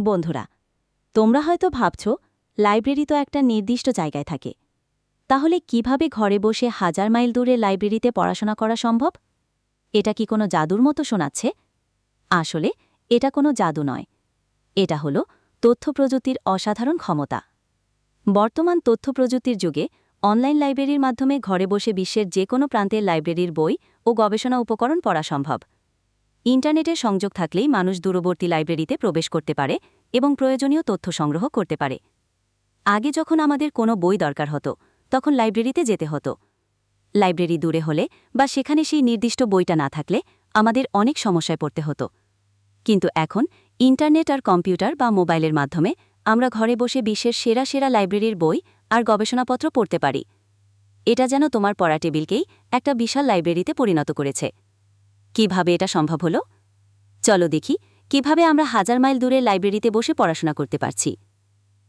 বন্ধুরা, তোমরা হয়তো ভাবছ, লাইব্রেরি তো একটা নির্দিষ্ট জায়গায় থাকে। তাহলে কীভাবে ঘরে বসে হাজার মাইল দূরে লাইব্রেরিতে পড়াশোনা করা সম্ভব? এটা কি কোনো জাদুর মতো শোনাচ্ছে? আসলে, এটা কোনো জাদু নয়। এটা হল তথ্যপ্রযুক্তির অসাধারণ ক্ষমতা। বর্তমান তথ্যপ্রযুক্তির যুগে অনলাইন লাইব্রেরির মাধ্যমে ঘরে বসে বিশ্বের যে কোনো প্রান্তের লাইব্রেরির বই ও গবেষণা উপকরণ পড়া সম্ভব। ইন্টারনেটের সংযোগ থাকলেই মানুষ দূরবর্তী লাইব্রেরিতে প্রবেশ করতে পারে এবং প্রয়োজনীয় তথ্য সংগ্রহ করতে পারে। আগে যখন আমাদের কোনো বই দরকার হতো, তখন লাইব্রেরিতে যেতে হতো। লাইব্রেরি দূরে হলে বা সেখানে সেই নির্দিষ্ট বইটা না থাকলে আমাদের অনেক সমস্যায় পড়তে হতো। কিন্তু এখন ইন্টারনেট আর কম্পিউটার বা মোবাইলের মাধ্যমে আমরা ঘরে বসে বিশ্বের সেরা সেরা লাইব্রেরির বই আর গবেষণাপত্র পড়তে পারি। এটা যেন তোমার পড়া টেবিলকেই একটা বিশাল লাইব্রেরিতে পরিণত করেছে। কীভাবে এটা সম্ভব হলো? চলো দেখি, কীভাবে আমরা হাজার মাইল দূরে লাইব্রেরিতে বসে পড়াশোনা করতে পারছি।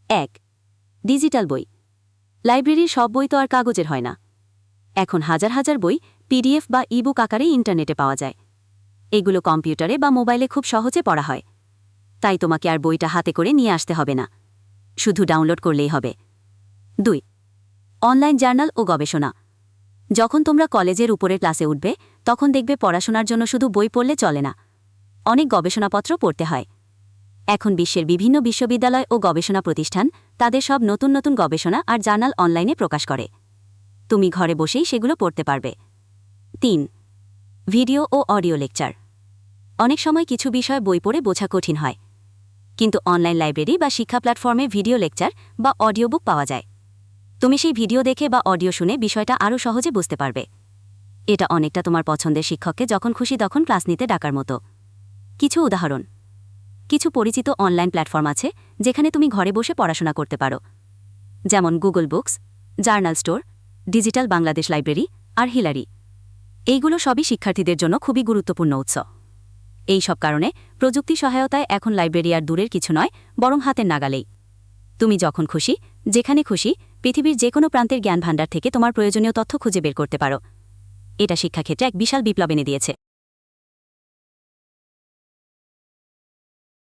এক, ডিজিটাল বই। লাইব্রেরির সব বই তো আর কাগজের হয় না। এখন হাজার হাজার বই পিডিএফ বা ইবুক আকারে ইন্টারনেটে পাওয়া যায়। এগুলো কম্পিউটারে বা মোবাইলে খুব সহজে পড়া হয়। তাই তোমাকে আর বইটা হাতে করে নিয়ে আসতে হবে না। শুধু ডাউনলোড করলেই হবে। দুই, অনলাইন জার্নাল ও গবেষণা। যখন তোমরা কলেজের উপরে ক্লাসে উঠবে তখন দেখবে পড়াশোনার জন্য শুধু বই পড়লে চলে না। অনেক গবেষণাপত্র পড়তে হয়। এখন বিশ্বের বিভিন্ন বিশ্ববিদ্যালয় ও গবেষণা প্রতিষ্ঠান তাদের সব নতুন নতুন গবেষণা আর জার্নাল অনলাইনে প্রকাশ করে। তুমি ঘরে বসেই সেগুলো পড়তে পারবে। তিন, ভিডিও ও অডিও লেকচার। অনেক সময় কিছু বিষয় বই পড়ে বোঝা কঠিন হয়। কিন্তু অনলাইন লাইব্রেরি বা শিক্ষা প্ল্যাটফর্মে ভিডিও লেকচার বা অডিও বুক পাওয়া যায়। তুমি সেই ভিডিও দেখে বা অডিও শুনে বিষয়টা আরও সহজে বুঝতে পারবে। এটা অনেকটা তোমার পছন্দের শিক্ষককে যখন খুশি তখন ক্লাস নিতে ডাকার মতো। কিছু উদাহরণ। কিছু পরিচিত অনলাইন প্ল্যাটফর্ম আছে যেখানে তুমি ঘরে বসে পড়াশোনা করতে পারো। যেমন Google Books, journal store, digital Bangladesh library আর হিলারি। এইগুলো সবই শিক্ষার্থীদের জন্য খুবই গুরুত্বপূর্ণ উৎস। এই সব কারণে প্রযুক্তি সহায়তায় এখন লাইব্রেরি আর দূরের কিছু নয়, বরং হাতের নাগালেই। তুমি যখন খুশি, যেখানে খুশি, পৃথিবীর যে কোনো প্রান্তের জ্ঞান ভাণ্ডার থেকে তোমার প্রয়োজনীয় তথ্য খুঁজে বের করতে পারো। এটা শিক্ষাক্ষেত্রে এক বিশাল বিপ্লব এনে দিয়েছে।